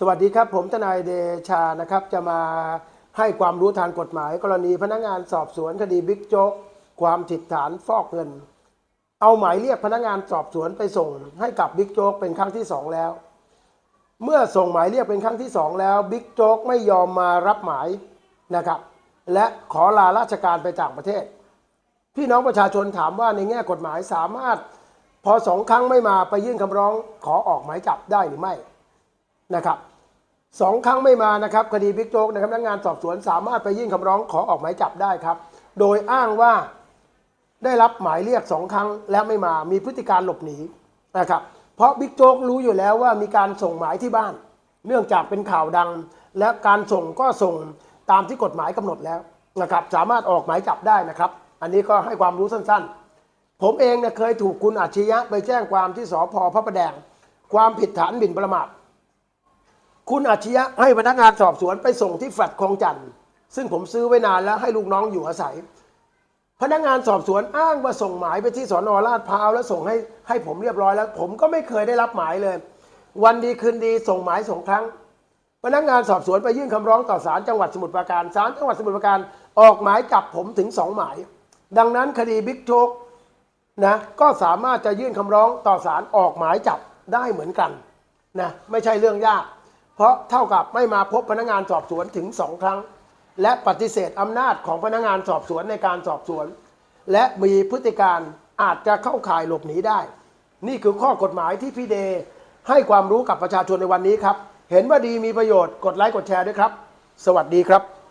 สวัสดีครับ ผมทนายเดชานะครับจะมาให้ความรู้ทางกฎหมาย กรณีพนักงานสอบสวนคดีบิ๊กโจ๊กความผิดฐานฟอกเงิน เอาหมายเรียกพนักงานสอบสวนไปส่ง ให้กับบิ๊กโจ๊กเป็นครั้งที่สองแล้ว เมื่อส่งหมายเรียกเป็นครั้งที่สองแล้วบิ๊กโจ๊กไม่ยอมมารับหมายนะครับ และขอลาราชการไปต่างประเทศ พี่น้องประชาชนถามว่าในแง่กฎหมายสามารถ พอสองครั้งไม่มาไปยื่นคำร้องขอออกหมายจับได้หรือไม่ นะครับสองครั้งไม่มานะครับคดีบิ๊กโจ๊กนะครับพนักงานสอบสวนสามารถไปยื่นคำร้องขอออกหมายจับได้ครับ โดยอ้างว่าได้รับหมายเรียกสองครั้งแล้วไม่มามีพฤติการหลบหนีนะครับเพราะบิ๊กโจ๊กรู้อยู่แล้วว่ามีการส่งหมายที่บ้าน เนื่องจากเป็นข่าวดัง และการส่งก็ส่งตามที่กฎหมายกำหนดแล้วนะครับสามารถออกหมายจับได้นะครับ อันนี้ก็ให้ความรู้สั้นๆ ผมเองเนี่ยเคยถูกคุณอัจฉริยะไปแจ้งความที่สพพระประแดง ความผิดฐานหมิ่นประมาท คุณอาชญะให้พนักงานสอบสวนไปส่งที่แฟลตคลองจันทร์ซึ่งผมซื้อไว้นานแล้วให้ลูกน้องอยู่อาศัย พนักงานสอบสวนอ้างว่าส่งหมายไปที่สอนอลาดพร้าวแล้วส่งให้ให้ผมเรียบร้อยแล้ว ผมก็ไม่เคยได้รับหมายเลย วันดีคืนดีส่งหมายสองครั้ง พนักงานสอบสวนไปยื่นคำร้องต่อศาลจังหวัดสมุทรปราการศาลจังหวัดสมุทรปราการออกหมายจับผมถึงสองหมาย ดังนั้นคดีบิ๊กโจ๊กนะก็สามารถจะยื่นคำร้องต่อศาลออกหมายจับได้เหมือนกันนะไม่ใช่เรื่องยาก เพราะเท่ากับไม่มาพบพนักงานสอบสวนถึงสองครั้ง และปฏิเสธอำนาจของพนักงานสอบสวนในการสอบสวน และมีพฤติการอาจจะเข้าข่ายหลบหนีได้ นี่คือข้อกฎหมายที่พี่เดให้ความรู้กับประชาชนในวันนี้ครับ เห็นว่าดีมีประโยชน์กดไลค์กดแชร์ด้วยครับ สวัสดีครับ